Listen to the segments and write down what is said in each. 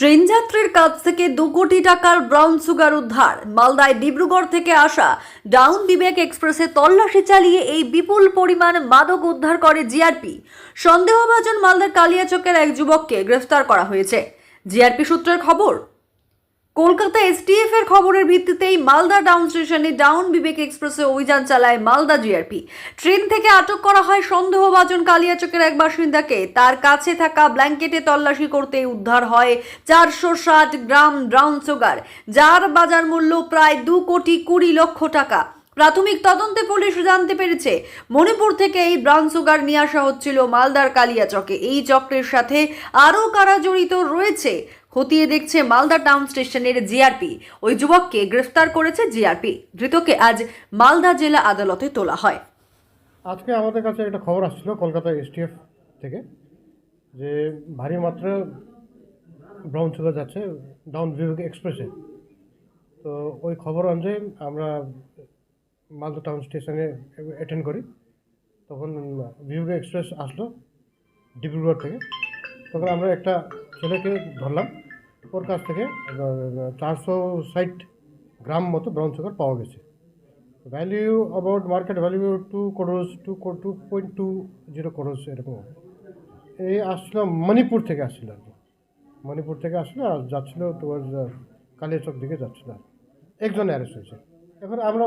Train যাত্রীর কাছ থেকে দু কোটি টাকার ব্রাউন সুগার উদ্ধার। মালদায় ডিব্রুগড় থেকে আসা ডাউন বিবেক এক্সপ্রেসে তল্লাশি চালিয়ে এই বিপুল পরিমাণ মাদক উদ্ধার করে জিআরপি। সন্দেহভাজন মালদার কালিয়াচকের এক যুবককে গ্রেফতার করা হয়েছে। জিআরপি সূত্রের খবর কলকাতা এসটিএফ এর খবরের ভিত্তিতেই মালদা ডাউন স্টেশনে ডাউন বিবেক এক্সপ্রেসে অভিযান চালায় মালদা জিআরপি ট্রেন থেকে আটক করা হয় সন্দেহভাজন কালিয়াচকের এক বাসিন্দাকে। তার কাছে থাকা ব্ল্যাঙ্কেটে তল্লাশি করতে উদ্ধার হয় চারশো ষাট গ্রাম ব্রাউন সুগার, যার বাজার মূল্য প্রায় দু কোটি কুড়ি লক্ষ টাকা। প্রাথমিক তদন্তে পুলিশ জানতে পেরেছে, মণিপুর থেকে এই ব্রাউন সুগার নিয়ে আসা হচ্ছিল মালদার কালিয়াচকে। এই চক্রের সাথে আরও কারা জড়িত রয়েছে খতিয়ে দেখছে মালদা টাউন স্টেশনের জিআরপি। ওই যুবককে গ্রেফতার করেছে জিআরপি। ধৃতকে আজ মালদা জেলা আদালতে তোলা হয়। আজকে আমাদের কাছে একটা খবর আসছিল কলকাতা এসটিএফ থেকে, যে ভারী মাত্রা ব্রাউন সুগার যাচ্ছে ডাউন বিভাগ এক্সপ্রেসে। তো ওই খবর অনুযায়ী আমরা মালদা টাউন স্টেশনে অ্যাটেন্ড করি। তখন বিভাগ এক্সপ্রেস আসলো ডিব্রুগড় থেকে। তখন আমরা একটা ছেলেকে ধরলাম। ওর কাছ থেকে চারশো ষাট গ্রাম মতো ব্রাউন সুগার পাওয়া গেছে। Value about market value two crores two two point two zero crores এরকম। এই আসছিল মণিপুর থেকে আসছিল আর কি। মণিপুর থেকে আসলো আর যাচ্ছিল তোমার কালিয়াচক দিকে যাচ্ছিল আর একজন অ্যারেস্ট হয়েছে। এখন আমরা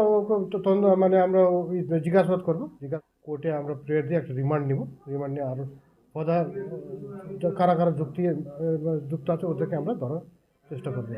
মানে আমরা জিজ্ঞাসাবাদ করব। জিজ্ঞাসা কোর্টে আমরা প্রেয়ার দিয়ে একটা রিমান্ড নিব। রিমান্ড নিয়ে আরও পদা কারা কারা যুক্তি যুক্ত আছে ওদেরকে আমরা ধরার চেষ্টা করব।